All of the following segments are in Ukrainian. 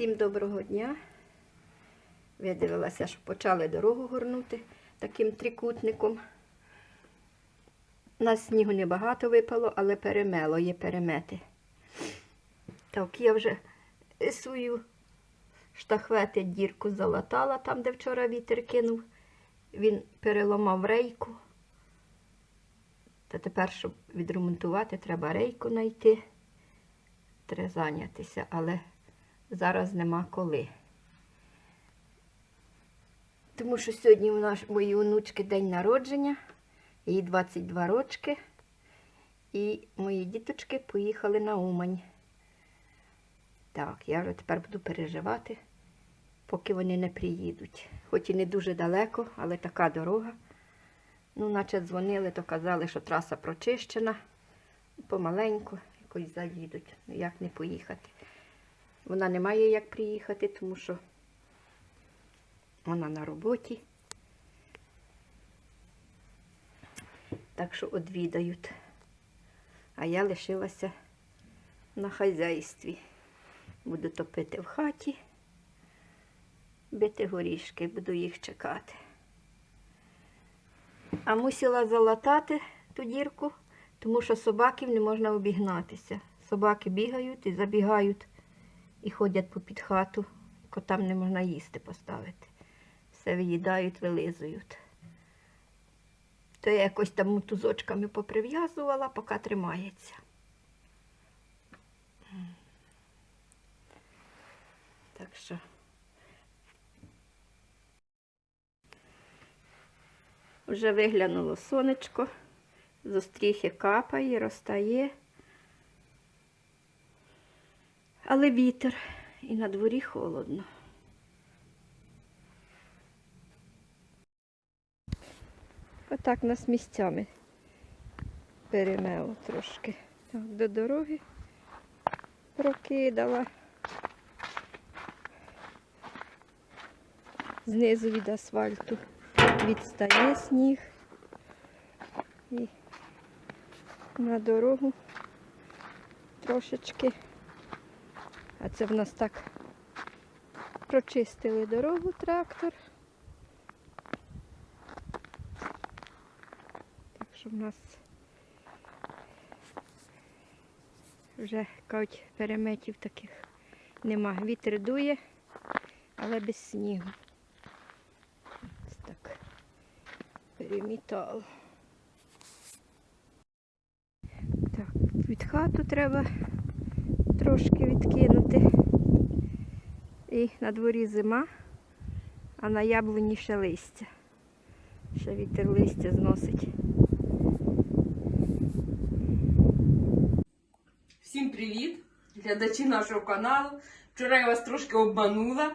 Всім доброго дня. Видивилася, що почали дорогу горнути таким трикутником. У нас снігу небагато випало, але перемело, є перемети. Так, я вже свою штахвети дірку залатала там, де вчора вітер кинув. Він переламав рейку. Та тепер, щоб відремонтувати, треба рейку знайти. Треба зайнятися, але зараз нема коли. Тому що сьогодні у нас моїй онучки день народження, їй 22 рочки, і мої діточки поїхали на Умань. Так, я вже тепер буду переживати, поки вони не приїдуть. Хоч і не дуже далеко, але така дорога. Ну, наче дзвонили, то казали, що траса прочищена. Помаленьку якось заїдуть. Ну, Як не поїхати. Вона не має як приїхати, тому що вона на роботі. Так що одвідають. А я лишилася на хазяйстві. Буду топити в хаті, бити горішки, буду їх чекати. А мусила залатати ту дірку, тому що собаків не можна обігнатися. Собаки бігають і забігають і ходять попід хату, котам не можна їсти поставити. Все виїдають, вилизують. То я якось там мотузочками поприв'язувала, поки тримається. Так що. Вже виглянуло сонечко, з стріхи капає, розтає. Але вітер і на дворі холодно. Отак нас місцями перемело трошки. Так, до дороги прокидала. Знизу від асфальту відстає сніг. І на дорогу трошечки. А це в нас так прочистили дорогу трактор. Так що в нас вже кажуть, переметів таких нема. Вітер дує, але без снігу. Ось так перемітало. Так, від хату треба трошки відкинути. І на дворі зима, а на яблуні ще листя. Ще вітер листя зносить. Всім привіт, глядачі нашого каналу. Вчора я вас трошки обманула.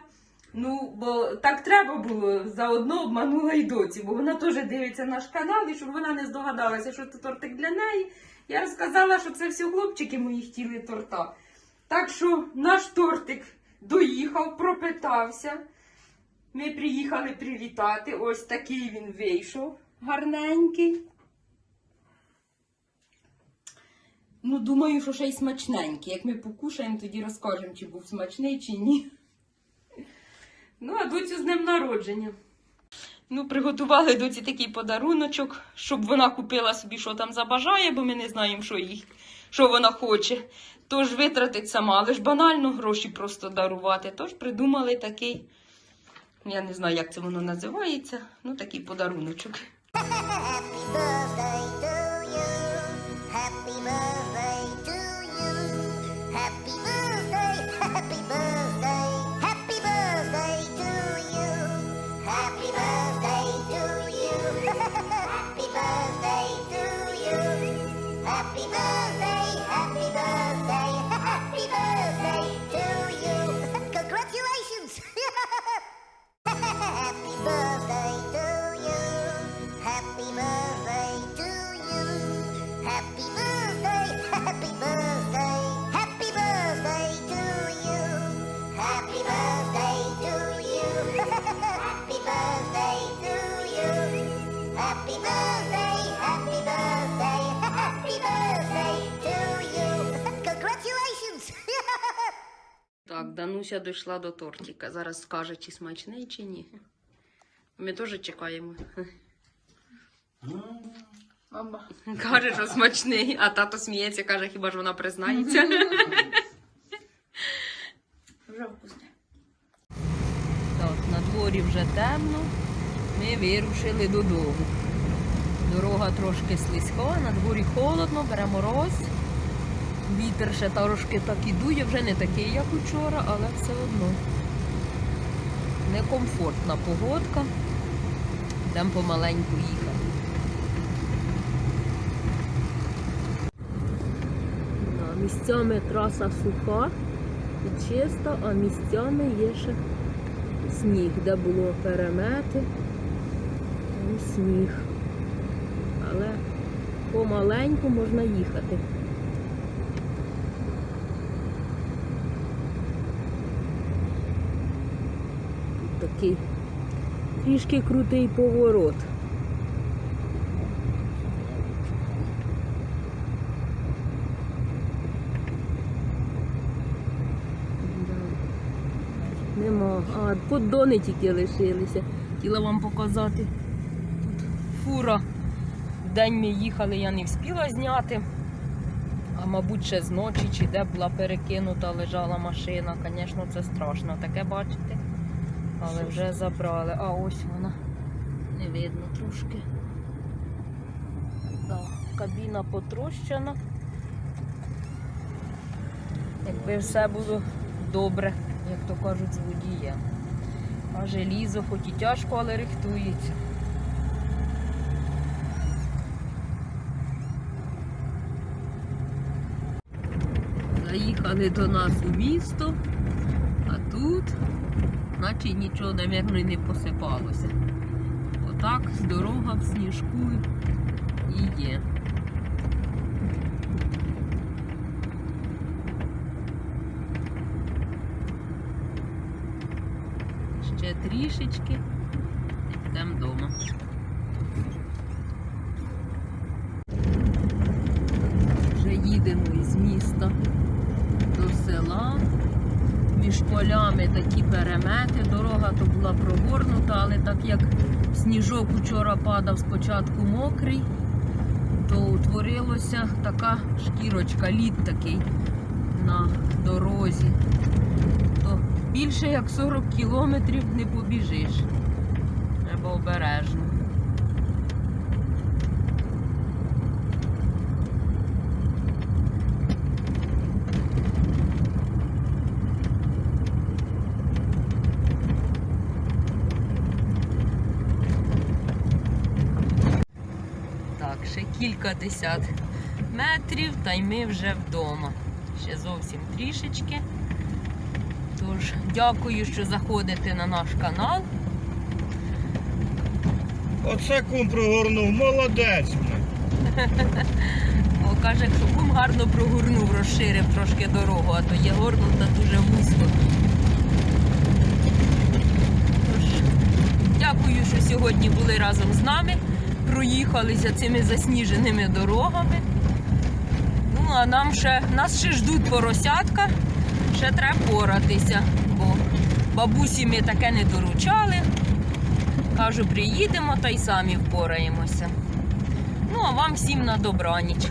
Ну, бо так треба було, заодно обманула і доці, бо вона теж дивиться наш канал, і щоб вона не здогадалася, що це тортик для неї. Я розказала, що це всі хлопчики мої хотіли торта. Так що наш тортик доїхав, пропитався. Ми приїхали привітати. Ось такий він вийшов гарненький. Ну, думаю, що ще й смачненький. Як ми покушаємо, тоді розкажемо, чи був смачний, чи ні. Ну, а доцю з днем народження. Ну, приготували доці такий подаруночок, щоб вона купила собі, що там забажає, бо ми не знаємо, що їй, що вона хоче. Тож витратить сама, але ж банально гроші просто дарувати. Тож придумали такий, я не знаю, як це воно називається. Ну, такий подаруночок. Дануся дійшла до тортика. Зараз скаже, чи смачний, чи ні. Ми теж чекаємо. Мама. Каже, що смачний, а тато сміється, каже, хіба ж вона признається. Вже вкусне. Так, на дворі вже темно. Ми вирушили додому. Дорога трошки слизька, на дворі холодно, бере мороз. Вітер ще трошки так і дує, вже не такий, як учора, але все одно. Некомфортна погодка. Йдемо помаленьку їхати. Місцями траса суха і чиста, а місцями є ще сніг, де було перемети. І сніг. Але помаленьку можна їхати. Тут такий трішки крутий поворот. Нема. А, поддони тільки лишилися. Хотіла вам показати. Тут фура. В день ми їхали, я не встигла зняти. А мабуть, ще з ночі чи де була перекинута, лежала машина. Звісно, це страшно таке бачити. Але вже забрали. А ось вона. Не видно трошки. Да, кабіна потрощена. Якби все було добре, як то кажуть, з водієм. А желізо хоч і тяжко, але рихтується. Заїхали до нас у місто, а тут, наче нічого, напевно, і не посипалося. Отак дорога в сніжку і є. Ще трішечки і йдемо вдома. Вже їдемо із міста до села. Між полями такі перемети. Дорога то була прогорнута, але так як сніжок учора падав спочатку мокрий, то утворилася така шкірочка, лід такий на дорозі. То більше як 40 кілометрів не побіжиш. Треба обережно. Так, ще кілька десят метрів, та й ми вже вдома. Ще зовсім трішечки. Тож, дякую, що заходите на наш канал. Оце кум прогорнув, молодець. О, каже, що кум гарно прогорнув, розширив трошки дорогу, а то є горнута дуже вузько. Тож, дякую, що сьогодні були разом з нами. Проїхалися цими засніженими дорогами. Ну, а нам ще, нас ще ждуть поросятка, ще треба поратися, бо бабусі ми таке не доручали. Кажу, приїдемо та й самі впораємося. Ну, а вам всім на добраніч.